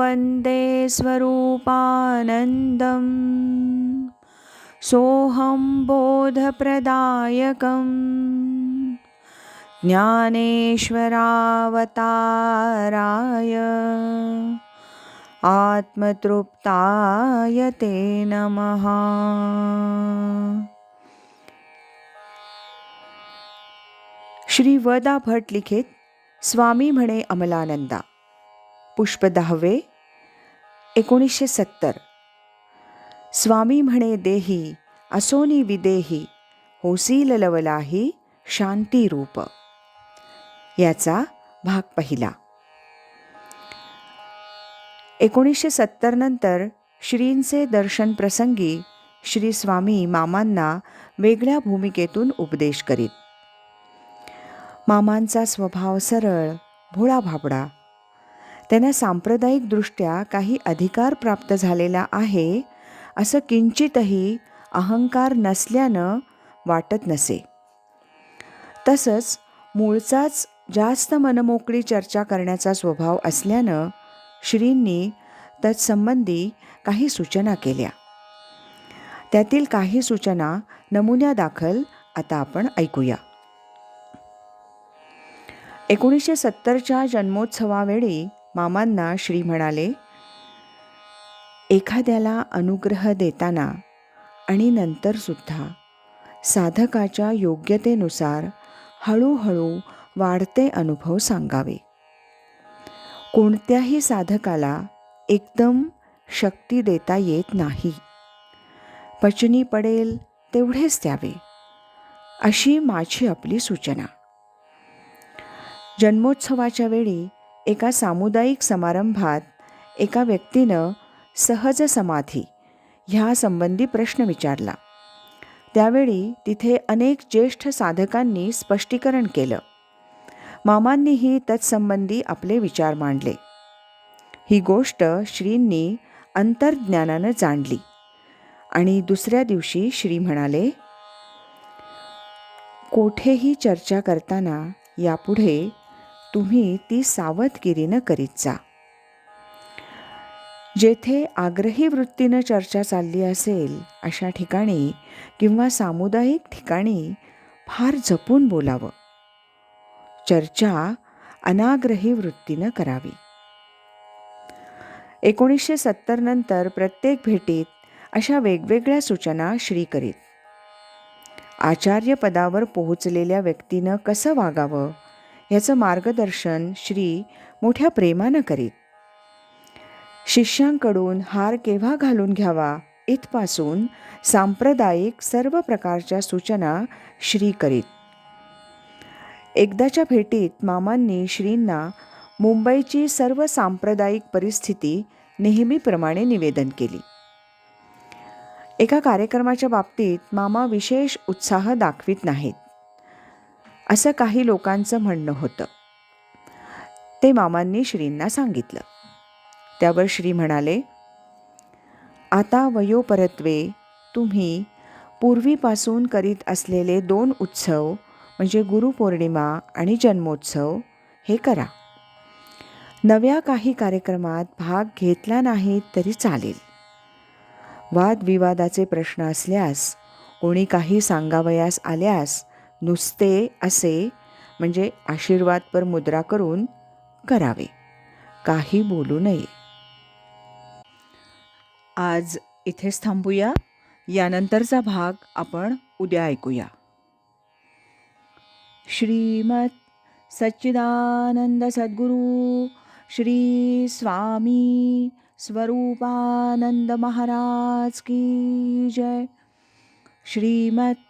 वन्दे स्वरूपानन्दम्। सोऽहं बोधप्रदायकम्। ज्ञानेश्वरावताराय। आत्मतृप्ताय ते नमः। श्री वदा भट लिखित स्वामी म्हणे अमलानंदा। पुष्प दहावे एकोणीसशे सत्तर. स्वामी म्हणे देही असोनी विदेही होसील लवलाही शांतीरूप याचा भाग पहिला. एकोणीसशे सत्तर नंतर श्रींचे दर्शन प्रसंगी श्री स्वामी मामांना वेगळ्या भूमिकेतून उपदेश करीत. मामांचा स्वभाव सरळ भोळा भाबडा त्यांना सांप्रदायिकदृष्ट्या काही अधिकार प्राप्त झालेला आहे असं किंचितही अहंकार नसल्यानं वाटत नसे. तसंच मूळचाच जास्त मनमोकळी चर्चा करण्याचा स्वभाव असल्यानं श्रींनी तत्संबंधी काही सूचना केल्या. त्यातील काही सूचना नमुन्यादाखल आता आपण ऐकूया. एकोणीसशे सत्तरच्या जन्मोत्सवावेळी मामांना श्री म्हणाले एखाद्याला अनुग्रह देताना आणि नंतरसुद्धा साधकाच्या योग्यतेनुसार हळूहळू वाढते अनुभव सांगावे. कोणत्याही साधकाला एकदम शक्ती देता येत नाही. पचनी पडेल तेवढेच द्यावे अशी माझी आपली सूचना. जन्मोत्सवाच्या वेळी एका सामुदायिक समारंभात एका व्यक्तीनं सहज समाधी ह्या संबंधी प्रश्न विचारला. त्यावेळी तिथे अनेक ज्येष्ठ साधकांनी स्पष्टीकरण केलं. मामांनीही तत्संबंधी आपले विचार मांडले. ही गोष्ट श्रींनी अंतर्ज्ञानानं जाणली. आणि दुसऱ्या दिवशी श्री म्हणाले कोठेही चर्चा करताना यापुढे तुम्ही ती सावधगिरीनं करीत जा. जेथे आग्रही वृत्तीनं चर्चा चालली असेल अशा ठिकाणी किंवा सामुदायिक ठिकाणी फार जपून बोलावं. चर्चा अनाग्रही वृत्तीनं करावी. एकोणीसशे सत्तर नंतर प्रत्येक भेटीत अशा वेगवेगळ्या सूचना श्री करीत. आचार्य पदावर पोहोचलेल्या व्यक्तीनं कसं वागावं याचं मार्गदर्शन श्री मोठ्या प्रेमानं करीत. शिष्यांकडून हार केव्हा घालून घ्यावा इथपासून सांप्रदायिक सर्व प्रकारच्या सूचना श्री करीत. एकदाच्या भेटीत मामांनी श्रींना मुंबईची सर्व सांप्रदायिक परिस्थिती नेहमीप्रमाणे निवेदन केली. एका कार्यक्रमाच्या बाबतीत मामा विशेष उत्साह दाखवित नाहीत. असं काही लोकांचं म्हणणं होतं. ते मामांनी श्रींना सांगितलं. त्यावर श्री म्हणाले आता वयोपरत्वे तुम्ही पूर्वीपासून करीत असलेले दोन उत्सव म्हणजे गुरुपौर्णिमा आणि जन्मोत्सव हे करा. नव्या काही कार्यक्रमात भाग घेतला नाही तरी चालेल. वादविवादाचे प्रश्न असल्यास कोणी काही सांगावयास आल्यास नुसते असे म्हणजे आशीर्वादपर मुद्रा करून करावे. काही बोलू नये. आज इथेच थांबूया. यानंतरचा भाग आपण उद्या ऐकूया. श्रीमत सच्चिदानंद सद्गुरू श्री स्वामी स्वरूपानंद महाराज की जय. श्रीमत